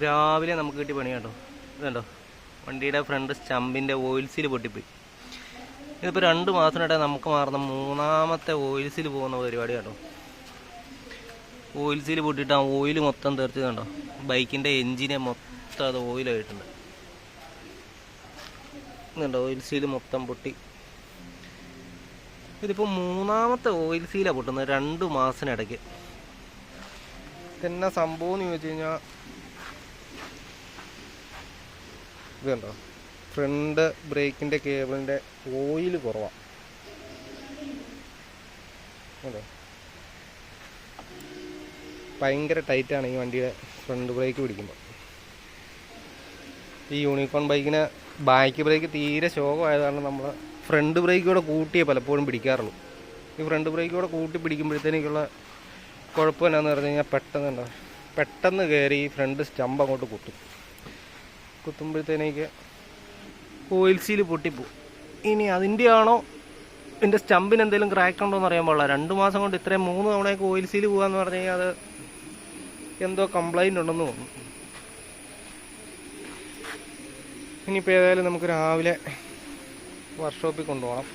രാവിലെ നമുക്ക് കിട്ടി പണി കേട്ടോ ഇതുണ്ടോ വണ്ടിയുടെ ഫ്രണ്ട് സ്റ്റമ്പിന്റെ ഓയിൽ സീൽ പൊട്ടിപ്പോയി. ഇതിപ്പോൾ രണ്ട് മാസത്തിനിടെ നമുക്ക് മാറുന്ന മൂന്നാമത്തെ ഓയിൽ സീൽ പോകുന്ന പരിപാടി കേട്ടോ ഓയിൽ സീൽ പൊട്ടിയിട്ട് ആ ഓയിൽ മൊത്തം തെറിച്ച് കണ്ടോ? ബൈക്കിന്റെ എൻജിനെ മൊത്തം അത് ഓയിലായിട്ടുണ്ട് ഇതുണ്ടോ ഓയിൽ സീൽ മൊത്തം പൊട്ടി. ഇതിപ്പോൾ മൂന്നാമത്തെ ഓയിൽ സീലാണ് പൊട്ടുന്നത് രണ്ട് മാസത്തിനിടയ്ക്ക്. ഇതെന്നാ സംഭവം എന്ന് ചോദിച്ചു കഴിഞ്ഞാൽ ഇത് കണ്ടോ ഫ്രണ്ട് ബ്രേക്കിന്റെ കേബിളിന്റെ ഓയിൽ കുറവാണ് അതെ ഭയങ്കര ടൈറ്റാണ് ഈ വണ്ടിയുടെ ഫ്രണ്ട് ബ്രേക്ക് പിടിക്കുമ്പോൾ ഈ യൂണിക്കോൺ ബൈക്കിന് ബാക്ക് ബ്രേക്ക് തീരെ ശോകമായത് കാരണം നമ്മൾ ഫ്രണ്ട് ബ്രേക്ക് കൂടെ കൂട്ടിയേ പലപ്പോഴും പിടിക്കാറുള്ളൂ. ഈ ഫ്രണ്ട് ബ്രേക്ക് കൂടെ കൂട്ടി പിടിക്കുമ്പോഴത്തേക്കുള്ള കുഴപ്പം എന്നാന്ന് പറഞ്ഞു കഴിഞ്ഞാൽ പെട്ടെന്ന് ഉണ്ടോ പെട്ടെന്ന് കയറി ഈ ഫ്രണ്ട് സ്റ്റമ്പ് അങ്ങോട്ട് കുത്തും. കുത്തുമ്പോഴത്തേനേക്ക് ഓയിൽ സീൽ പൊട്ടിപ്പോവും ഇനി അതിന്റെ ആണോ എന്റെ സ്റ്റമ്പിന് എന്തെങ്കിലും ക്രാക്ക് ഉണ്ടോ എന്ന് അറിയാൻ പാടില്ല. രണ്ട് മാസം കൊണ്ട് ഇത്രയും മൂന്ന് തവണയൊക്കെ ഓയിൽ സീൽ പോകാന്ന് പറഞ്ഞു കഴിഞ്ഞാൽ അത് എന്തോ കംപ്ലൈന്റ് ഉണ്ടെന്ന് തോന്നുന്നു. ഇനിയിപ്പോൾ ഏതായാലും നമുക്ക് രാവിലെ വർക്ക്ഷോപ്പിൽ കൊണ്ടുപോകണം.